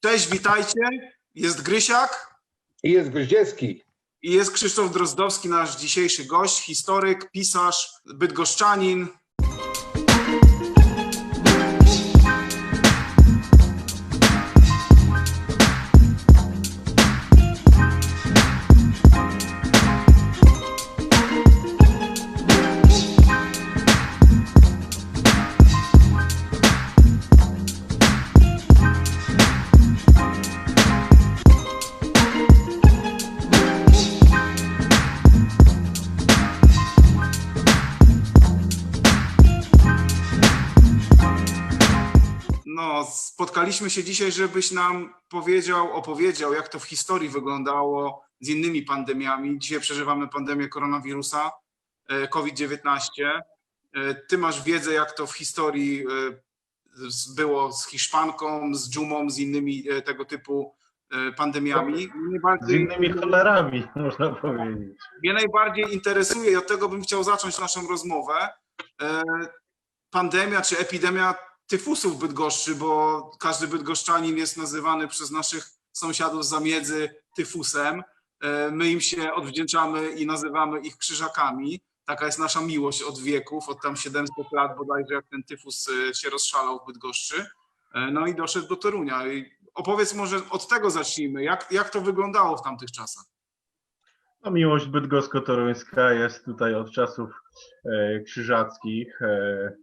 Cześć, witajcie. Jest Grysiak I jest Goździecki. i jest Krzysztof Drozdowski, nasz dzisiejszy gość, historyk, pisarz, bydgoszczanin. No, spotkaliśmy się dzisiaj, żebyś nam powiedział, opowiedział, jak to w historii wyglądało z innymi pandemiami. Dzisiaj przeżywamy pandemię koronawirusa, e, COVID-19. E, Ty masz wiedzę, jak to w historii e, było z Hiszpanką, z dżumą, z innymi tego typu pandemiami. Z innymi cholerami, można powiedzieć. mnie najbardziej interesuje i od tego bym chciał zacząć naszą rozmowę. Pandemia czy epidemia tyfusu w Bydgoszczy, bo każdy bydgoszczanin jest nazywany przez naszych sąsiadów z zamiedzy tyfusem. E, My im się odwdzięczamy i nazywamy ich krzyżakami. Taka jest nasza miłość od wieków, od tam 700 lat bodajże, jak ten tyfus e, się rozszalał w Bydgoszczy. E, No i doszedł do Torunia. Opowiedz może od tego zacznijmy. Jak, jak to wyglądało w tamtych czasach? No, miłość bydgosko-toruńska jest tutaj od czasów e, krzyżackich. E,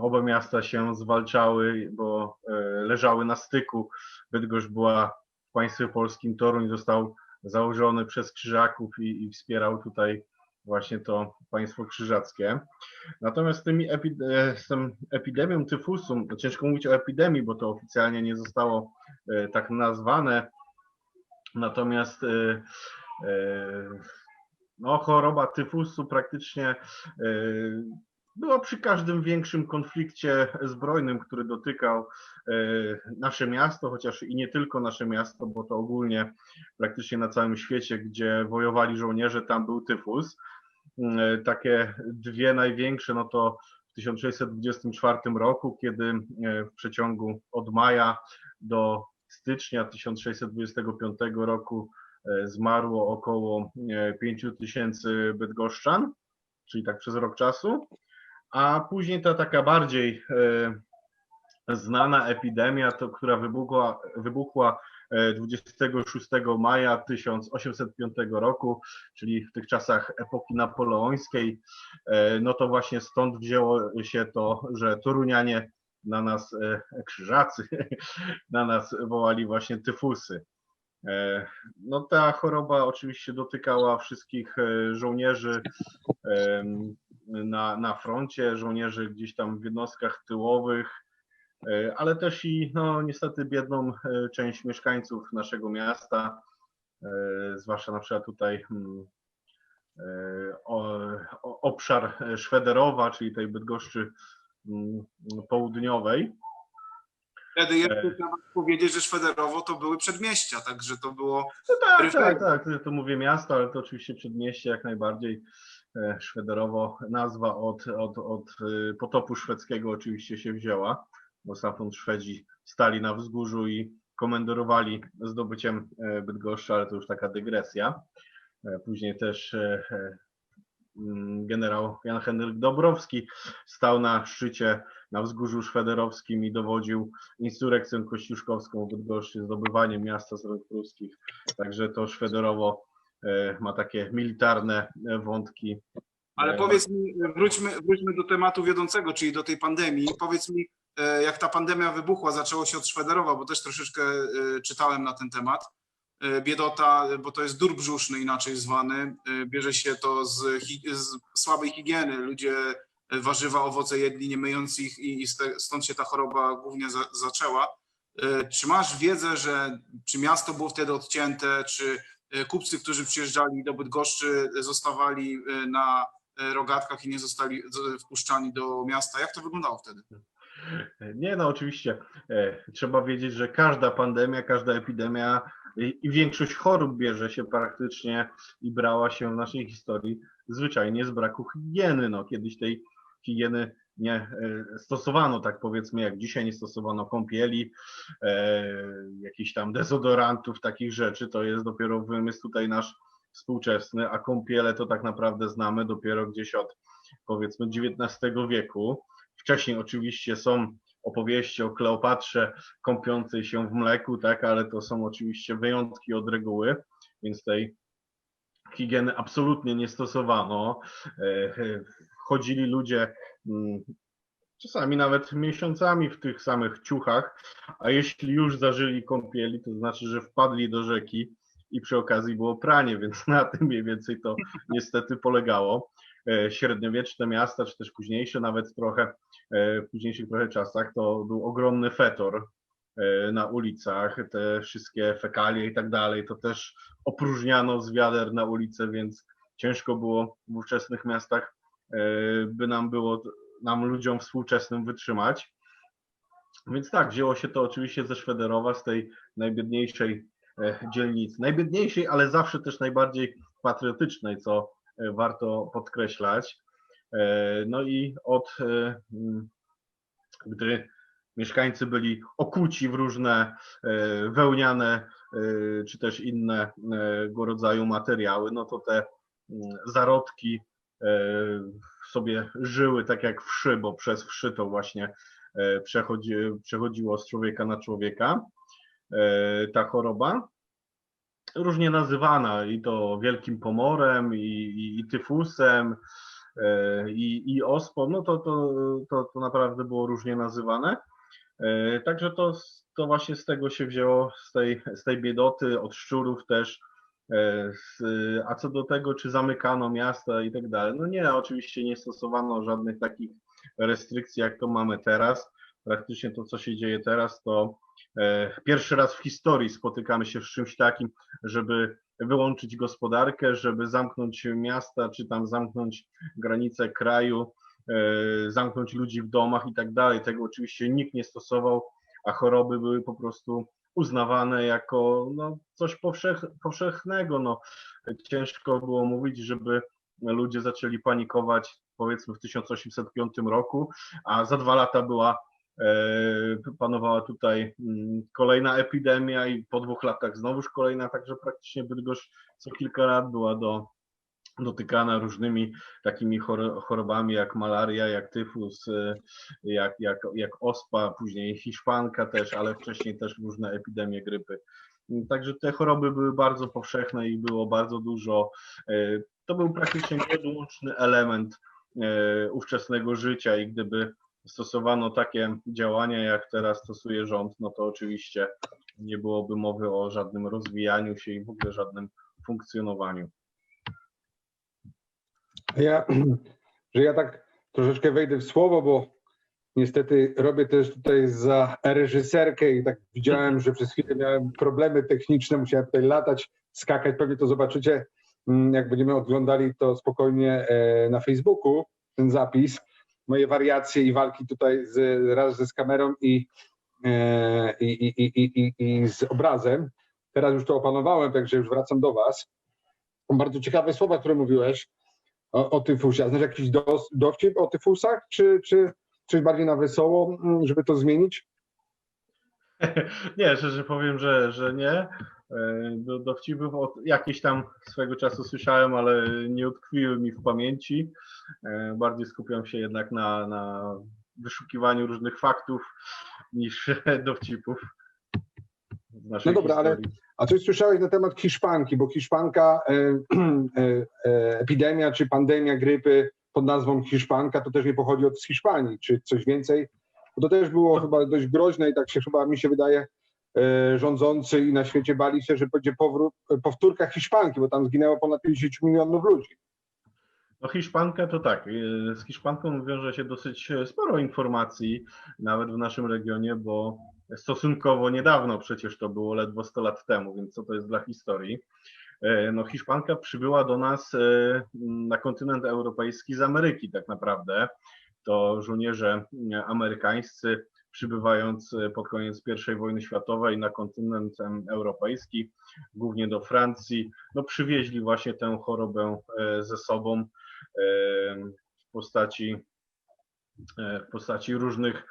oba miasta się zwalczały, bo e, leżały na styku. Bydgoszcz była w państwie polskim, Toruń został założony przez krzyżaków i, i wspierał tutaj właśnie to państwo krzyżackie. Natomiast z, tymi e, z tą epidemią tyfusu, no ciężko mówić o epidemii, bo to oficjalnie nie zostało e, tak nazwane. Natomiast no, choroba tyfusu praktycznie była przy każdym większym konflikcie zbrojnym, który dotykał e, nasze miasto, chociaż i nie tylko nasze miasto, bo to ogólnie praktycznie na całym świecie, gdzie wojowali żołnierze, tam był tyfus. E, Takie dwie największe, no to w 1624 roku, kiedy e, w przeciągu od maja do stycznia 1625 roku zmarło około 5 tysięcy bydgoszczan, czyli tak przez rok czasu. A później ta taka bardziej e, znana epidemia, to, która wybuchła, wybuchła e, 26 maja 1805 roku, czyli w tych czasach epoki napoleońskiej, e, no to właśnie stąd wzięło się to, że Torunianie na nas, e, krzyżacy, na nas wołali właśnie tyfusy. E, No ta choroba oczywiście dotykała wszystkich e, żołnierzy na, na froncie, żołnierzy gdzieś tam w jednostkach tyłowych, e, ale też i no niestety biedną e, część mieszkańców naszego miasta, e, zwłaszcza na przykład tutaj mm, obszar Szwederowa, czyli tej Bydgoszczy mm, południowej. Wtedy jeszcze trzeba powiedzieć, że Szwederowo to były przedmieścia, także to było No tak, tak, tak, to mówię miasto, ale to oczywiście przedmieście jak najbardziej. E, Szwederowo nazwa od, od, od e, potopu szwedzkiego oczywiście się wzięła, bo stamtąd Szwedzi stali na wzgórzu i komendorowali zdobyciem e, Bydgoszczy, ale to już taka dygresja. Później też mm, generał Jan Henryk Dobrowski stał na szczycie na wzgórzu szwederowskim i dowodził insurekcją kościuszkowską w Bydgoszczy, zdobywaniem miasta z rąk pruskich. Także to Szwederowo ma takie militarne e, wątki. Ale E, powiedz mi, wróćmy, wróćmy do tematu wiodącego, czyli do tej pandemii. Powiedz mi, e, jak ta pandemia wybuchła, zaczęło się od Szwederowa, bo też troszeczkę e, czytałem na ten temat. E, Biedota, bo to jest dur brzuszny inaczej zwany, e, bierze się to z, z słabej higieny. Ludzie e, warzywa, owoce jedli, nie myjąc ich i stąd się ta choroba głównie za, zaczęła. E, Czy masz wiedzę, że czy miasto było wtedy odcięte, czy e, kupcy, którzy przyjeżdżali do Bydgoszczy, e, zostawali e, na e, rogatkach i nie zostali wpuszczani do miasta. Jak to wyglądało wtedy? Nie, no oczywiście. E, Trzeba wiedzieć, że każda pandemia, każda epidemia i większość chorób bierze się praktycznie i brała się w naszej historii zwyczajnie z braku higieny. No, kiedyś tej higieny nie e, stosowano, tak powiedzmy, jak dzisiaj nie stosowano kąpieli, e, jakichś tam dezodorantów, takich rzeczy, to jest dopiero wymysł tutaj nasz współczesny, a kąpiele to tak naprawdę znamy dopiero gdzieś od powiedzmy XIX wieku. Wcześniej oczywiście są opowieści o Kleopatrze kąpiącej się w mleku, tak, ale to są oczywiście wyjątki od reguły, więc tej higieny absolutnie nie stosowano. Chodzili ludzie mm, czasami nawet miesiącami w tych samych ciuchach, a jeśli już zażyli kąpieli, to znaczy, że wpadli do rzeki i przy okazji było pranie, więc na tym mniej więcej to niestety polegało. E, Średniowieczne miasta, czy też późniejsze, nawet trochę e, w późniejszych trochę czasach, to był ogromny fetor e, na ulicach, te wszystkie fekalie i tak dalej, to też opróżniano z wiader na ulicę, więc ciężko było w ówczesnych miastach, by nam było, nam ludziom współczesnym wytrzymać. Więc tak, wzięło się to oczywiście ze Szwederowa, z tej najbiedniejszej e, dzielnicy. Najbiedniejszej, ale zawsze też najbardziej patriotycznej, co e, warto podkreślać. E, No i od, e, gdy mieszkańcy byli okuci w różne e, wełniane e, czy też innego rodzaju materiały, no to te zarodki e, sobie żyły tak jak wszy, bo przez wszy to właśnie e, przechodzi, przechodziło z człowieka na człowieka e, ta choroba. Różnie nazywana i to wielkim pomorem, i, i, i tyfusem, e, i, i ospą, no to, to, to, to naprawdę było różnie nazywane. E, Także to, to właśnie z tego się wzięło, z tej, z tej biedoty, od szczurów też. E, a co do tego, czy zamykano miasta i tak dalej, no nie, oczywiście nie stosowano żadnych takich restrykcji, jak to mamy teraz. Praktycznie to, co się dzieje teraz, to e, pierwszy raz w historii spotykamy się z czymś takim, żeby wyłączyć gospodarkę, żeby zamknąć miasta, czy tam zamknąć granice kraju, e, zamknąć ludzi w domach i tak dalej. Tego oczywiście nikt nie stosował, a choroby były po prostu uznawane jako no, coś powszech, powszechnego. No, ciężko było mówić, żeby ludzie zaczęli panikować powiedzmy w 1805 roku, a za dwa lata była e, panowała tutaj mm, kolejna epidemia i po dwóch latach znowuż kolejna, także praktycznie Bydgoszcz co kilka lat była do, dotykana różnymi takimi choro- chorobami jak malaria, jak tyfus, e, jak, jak, jak ospa, później hiszpanka też, ale wcześniej też różne epidemie grypy. Także te choroby były bardzo powszechne i było bardzo dużo. e, To był praktycznie nieodłączny element e, ówczesnego życia i gdyby stosowano takie działania, jak teraz stosuje rząd, no to oczywiście nie byłoby mowy o żadnym rozwijaniu się i w ogóle żadnym funkcjonowaniu. Ja, że ja tak troszeczkę wejdę w słowo, bo niestety robię też tutaj za reżyserkę i tak widziałem, że przez chwilę miałem problemy techniczne, musiałem tutaj latać, skakać, pewnie to zobaczycie, mm, jak będziemy oglądali to spokojnie e, na Facebooku, ten zapis, moje wariacje i walki tutaj z, raz z kamerą e, i, i, i, i, i z obrazem. Teraz już to opanowałem, także już wracam do Was. Bardzo ciekawe słowa, które mówiłeś o, o tyfusie. Znasz jakiś dos, dowcip o tyfusach, czy, czy coś bardziej na wesoło, mm, żeby to zmienić? Nie, szczerze powiem, że, że nie. E, Do, dowcipów od jakiś tam swego czasu słyszałem, ale nie utkwiły mi w pamięci. E, Bardziej skupiam się jednak na, na wyszukiwaniu różnych faktów niż dowcipów. No dobra, ale- historii. A coś słyszałeś na temat Hiszpanki, bo Hiszpanka, e, e, e, epidemia czy pandemia grypy pod nazwą Hiszpanka, to też nie pochodzi od Hiszpanii, czy coś więcej? Bo to też było chyba dość groźne i tak się chyba mi się wydaje, rządzący i na świecie bali się, że będzie powrót, powtórka Hiszpanki, bo tam zginęło ponad 50 milionów ludzi. No Hiszpanka to tak, z Hiszpanką wiąże się dosyć sporo informacji, nawet w naszym regionie, bo stosunkowo niedawno przecież to było, ledwo 100 lat temu, więc co to jest dla historii. E, No Hiszpanka przybyła do nas e, na kontynent europejski z Ameryki tak naprawdę. To żołnierze e, amerykańscy przybywając pod koniec I wojny światowej na kontynent europejski, głównie do Francji, no przywieźli właśnie tę chorobę ze sobą w postaci w postaci różnych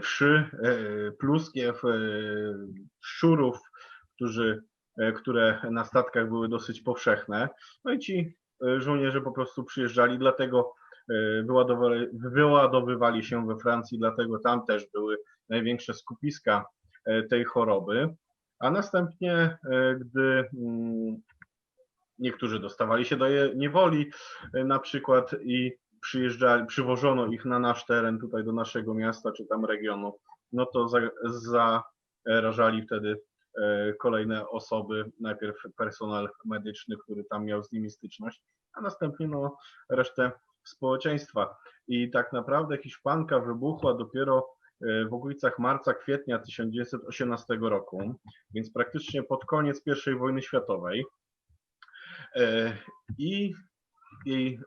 wszy, e, pluskiew, e, szczurów, którzy, e, które na statkach były dosyć powszechne. No i ci e, żołnierze po prostu przyjeżdżali, dlatego e, wyładowali, wyładowywali się we Francji, dlatego tam też były największe skupiska e, tej choroby. A następnie, e, gdy mm, niektórzy dostawali się do niewoli, e, na przykład i przyjeżdżali, przywożono ich na nasz teren, tutaj do naszego miasta czy tam regionu, no to za- zarażali wtedy e, kolejne osoby, najpierw personel medyczny, który tam miał z nimi styczność, a następnie no, resztę społeczeństwa. I tak naprawdę Hiszpanka wybuchła dopiero e, w okolicach marca, kwietnia 1918 roku, więc praktycznie pod koniec I wojny światowej. E, I jej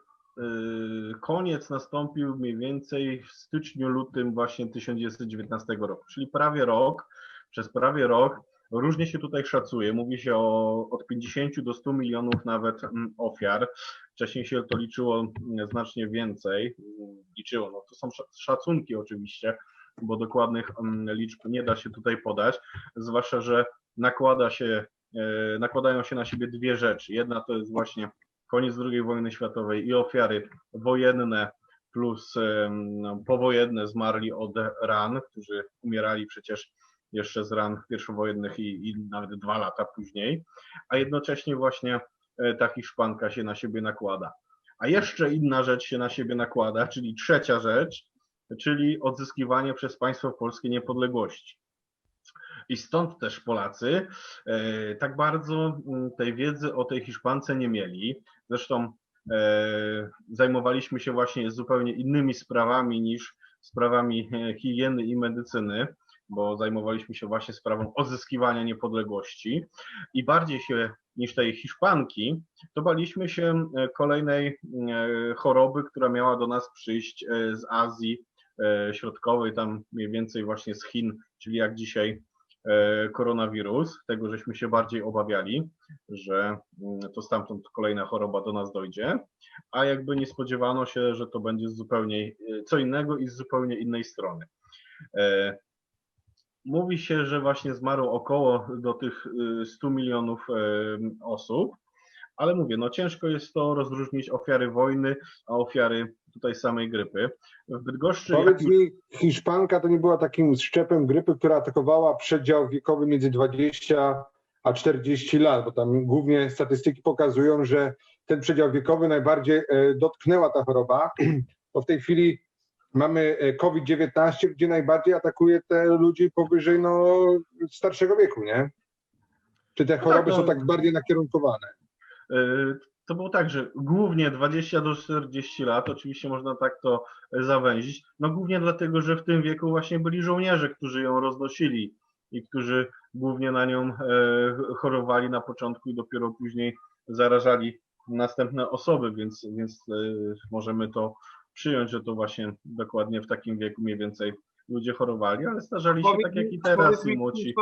koniec nastąpił mniej więcej w styczniu, lutym właśnie 1919 roku, czyli prawie rok. Przez prawie rok różnie się tutaj szacuje. Mówi się o od 50 do 100 milionów nawet mm, ofiar. Wcześniej się to liczyło mm, znacznie więcej. Liczyło, no to są szac- szacunki oczywiście, bo dokładnych mm, liczb nie da się tutaj podać, zwłaszcza, że nakłada się, e, nakładają się na siebie dwie rzeczy. Jedna to jest właśnie koniec II wojny światowej i ofiary wojenne plus no, powojenne zmarli od ran, którzy umierali przecież jeszcze z ran pierwszowojennych i, i nawet dwa lata później, a jednocześnie właśnie e, ta Hiszpanka się na siebie nakłada. A jeszcze inna rzecz się na siebie nakłada, czyli trzecia rzecz, czyli odzyskiwanie przez państwo polskie niepodległości. I stąd też Polacy e, tak bardzo tej wiedzy o tej Hiszpance nie mieli. Zresztą e, zajmowaliśmy się właśnie zupełnie innymi sprawami niż sprawami e, higieny i medycyny, bo zajmowaliśmy się właśnie sprawą odzyskiwania niepodległości. I bardziej się niż tej Hiszpanki, to baliśmy się e, kolejnej choroby, która miała do nas przyjść z Azji Środkowej, tam mniej więcej właśnie z Chin, czyli jak dzisiaj koronawirus. Tego żeśmy się bardziej obawiali, że mm, to stamtąd kolejna choroba do nas dojdzie, a jakby nie spodziewano się, że to będzie zupełnie e, co innego i z zupełnie innej strony. E, Mówi się, że właśnie zmarło około do tych y, 100 milionów e, osób, ale mówię, no ciężko jest to rozróżnić ofiary wojny, a ofiary tutaj samej grypy. W Bydgoszczy... Powiedz mi, Hiszpanka to nie była takim szczepem grypy, która atakowała przedział wiekowy między 20 a 40 lat, bo tam głównie statystyki pokazują, że ten przedział wiekowy najbardziej e, dotknęła ta choroba, bo w tej chwili mamy e, COVID-19, gdzie najbardziej atakuje te ludzi powyżej no, starszego wieku, nie? Czy te tak, choroby no. są tak bardziej nakierunkowane? Y, To było tak, że głównie 20 do 40 lat, oczywiście można tak to zawęzić, no głównie dlatego, że w tym wieku właśnie byli żołnierze, którzy ją roznosili i którzy głównie na nią e, chorowali na początku i dopiero później zarażali następne osoby, więc, więc e, możemy to przyjąć, że to właśnie dokładnie w takim wieku mniej więcej ludzie chorowali, ale starzali się Powiedz tak jak mi- i teraz, i młodsi,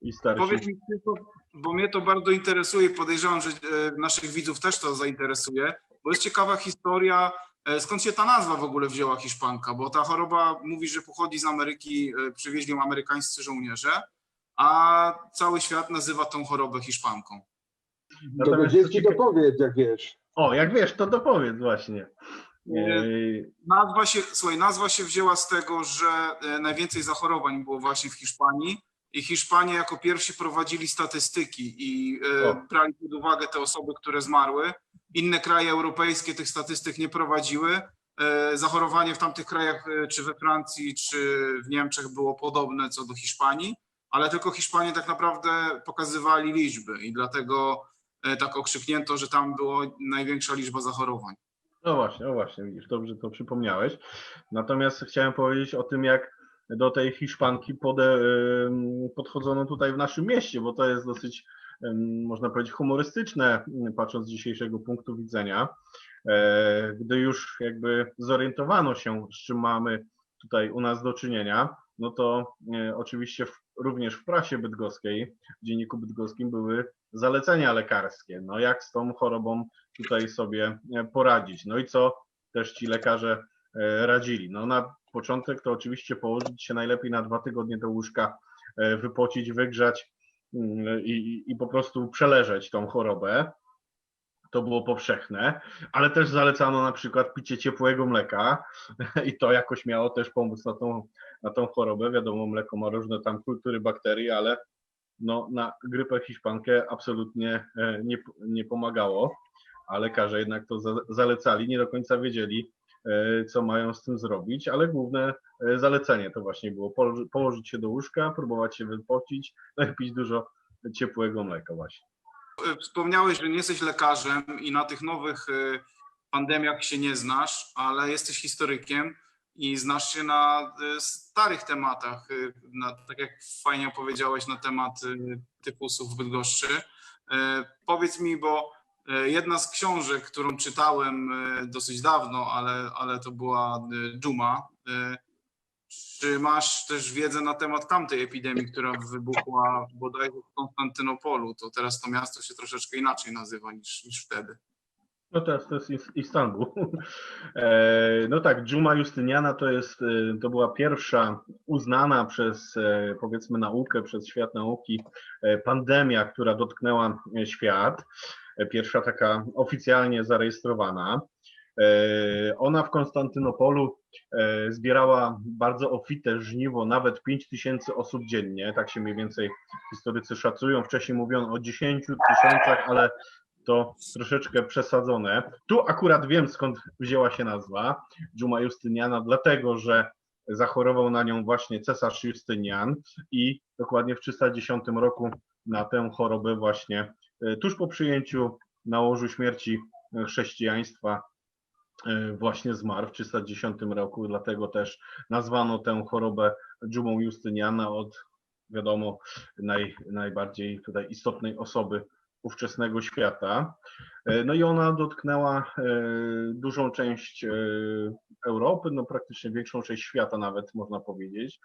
i starsi. Powiedz mi, Krzysztof, bo mnie to bardzo interesuje, podejrzewam, że e, naszych widzów też to zainteresuje, bo jest ciekawa historia, e, skąd się ta nazwa w ogóle wzięła Hiszpanka, bo ta choroba mówi, że pochodzi z Ameryki, e, przywieźli ją amerykańscy żołnierze, a cały świat nazywa tą chorobę Hiszpanką. To Natomiast co dziecki cieka- dopowiedz, jak wiesz. O, jak wiesz, to dopowiedz właśnie. Nie. Yy, Nazwa się, słuchaj, nazwa się wzięła z tego, że e, najwięcej zachorowań było właśnie w Hiszpanii i Hiszpanie jako pierwsi prowadzili statystyki i e, brali pod uwagę te osoby, które zmarły. Inne kraje europejskie tych statystyk nie prowadziły. E, Zachorowanie w tamtych krajach, e, czy we Francji, czy w Niemczech było podobne co do Hiszpanii, ale tylko Hiszpanie tak naprawdę pokazywali liczby i dlatego e, tak okrzyknięto, że tam była największa liczba zachorowań. No właśnie, no właśnie, widzisz, dobrze to przypomniałeś. Natomiast chciałem powiedzieć o tym, jak do tej Hiszpanki pode, podchodzono tutaj w naszym mieście, bo to jest dosyć, można powiedzieć, humorystyczne, ym, patrząc z dzisiejszego punktu widzenia. E, Gdy już jakby zorientowano się, z czym mamy tutaj u nas do czynienia, no to e, oczywiście w, również w prasie bydgoskiej, w Dzienniku Bydgoskim były zalecenia lekarskie. No jak z tą chorobą tutaj sobie e, poradzić. No i co też ci lekarze radzili. No na początek to oczywiście położyć się najlepiej na dwa tygodnie do łóżka, e, wypocić, wygrzać mm, i, i- po prostu przeleżeć tą chorobę. To było powszechne, ale też zalecano na przykład picie ciepłego mleka i to jakoś miało też pomóc na tą, na tą chorobę. Wiadomo, mleko ma różne tam kultury bakterii, ale no, na grypę hiszpankę absolutnie e, nie, nie pomagało, a lekarze jednak to za, zalecali, nie do końca wiedzieli, co mają z tym zrobić, ale główne e, zalecenie to właśnie było położy, położyć się do łóżka, próbować się wypocić, no i pić dużo ciepłego mleka właśnie. E, Wspomniałeś, że nie jesteś lekarzem i na tych nowych e, pandemiach się nie znasz, ale jesteś historykiem i znasz się na e, starych tematach, e, na, tak jak fajnie opowiedziałeś na temat e, tyfusów w Bydgoszczy. E, Powiedz mi, bo e, jedna z książek, którą czytałem e, dosyć dawno, ale, ale to była e, Dżuma. e, Czy masz też wiedzę na temat tamtej epidemii, która wybuchła bodajże w Konstantynopolu? To teraz to miasto się troszeczkę inaczej nazywa niż, niż wtedy. No teraz to jest Is- Istanbul. E, No tak, Dżuma Justyniana to jest, e, to była pierwsza uznana przez e, powiedzmy naukę, przez świat nauki e, pandemia, która dotknęła e, świat. Pierwsza taka oficjalnie zarejestrowana. E, Ona w Konstantynopolu e, zbierała bardzo ofite żniwo, nawet 5 tysięcy osób dziennie, tak się mniej więcej historycy szacują. Wcześniej mówiono o 10 tysiącach, ale to troszeczkę przesadzone. Tu akurat wiem skąd wzięła się nazwa Dżuma Justyniana, dlatego że zachorował na nią właśnie cesarz Justynian i dokładnie w 310 roku na tę chorobę właśnie tuż po przyjęciu na łożu śmierci e, chrześcijaństwa e, właśnie zmarł w 310 roku, dlatego też nazwano tę chorobę dżumą Justyniana od wiadomo naj, najbardziej tutaj istotnej osoby ówczesnego świata. E, No i ona dotknęła e, dużą część e, Europy, no praktycznie większą część świata nawet można powiedzieć.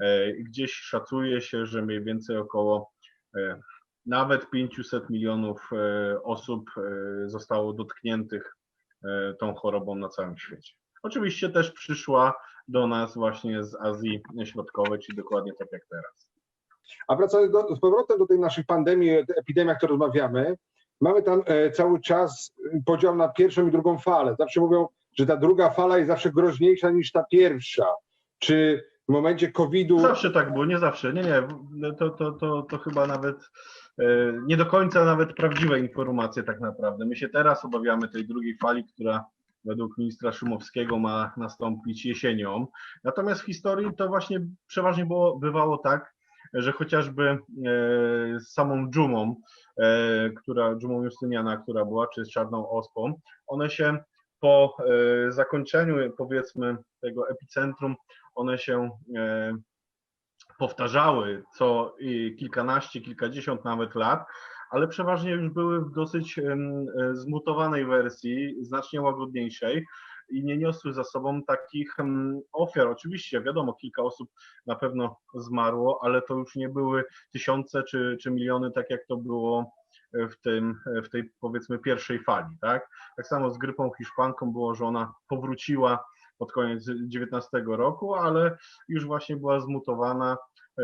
E, Gdzieś szacuje się, że mniej więcej około e, nawet 500 milionów e, osób e, zostało dotkniętych e, tą chorobą na całym świecie. Oczywiście też przyszła do nas właśnie z Azji Środkowej, czyli dokładnie tak jak teraz. A wracając do, z powrotem do tych naszych pandemii, epidemiach, o których rozmawiamy, mamy tam cały czas podział na pierwszą i drugą falę. Zawsze mówią, że ta druga fala jest zawsze groźniejsza niż ta pierwsza. Czy w momencie COVID-u. Zawsze tak było, nie zawsze. Nie, nie, to, to, to, to chyba nawet nie do końca nawet prawdziwe informacje tak naprawdę. My się teraz obawiamy tej drugiej fali, która według ministra Szumowskiego ma nastąpić jesienią. Natomiast w historii to właśnie przeważnie było, bywało tak, że chociażby e, z samą dżumą, e, która, dżumą Justyniana, która była, czy z czarną ospą, one się po e, zakończeniu powiedzmy tego epicentrum, one się e, powtarzały co kilkanaście, kilkadziesiąt nawet lat, ale przeważnie już były w dosyć e, zmutowanej wersji, znacznie łagodniejszej i nie niosły za sobą takich ofiar. Oczywiście, wiadomo, kilka osób na pewno zmarło, ale to już nie były tysiące czy, czy miliony, tak jak to było w, tym, w tej powiedzmy pierwszej fali. Tak? tak samo z grypą hiszpanką było, że ona powróciła pod koniec XIX roku, ale już właśnie była zmutowana. e,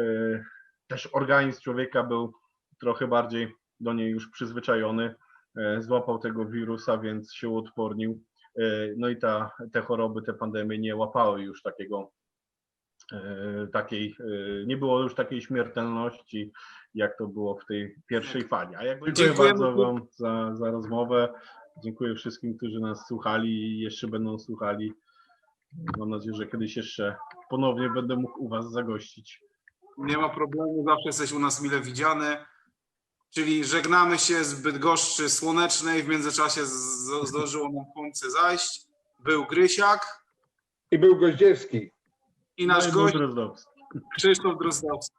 Też organizm człowieka był trochę bardziej do niej już przyzwyczajony, e, złapał tego wirusa, więc się uodpornił. E, No i ta, te choroby, te pandemie nie łapały już takiego takiej, nie było już takiej śmiertelności, jak to było w tej pierwszej fali. A jak dziękuję bardzo Wam za, za rozmowę. Dziękuję wszystkim, którzy nas słuchali i jeszcze będą słuchali. Mam nadzieję, że kiedyś jeszcze ponownie będę mógł u Was zagościć. Nie ma problemu, zawsze jesteś u nas mile widziany. Czyli żegnamy się z Bydgoszczy Słonecznej. W międzyczasie z- zdążyło nam słońce zajść. Był Grysiak I był Goździewski. i nasz No gość. Krzysztof Drozdowski.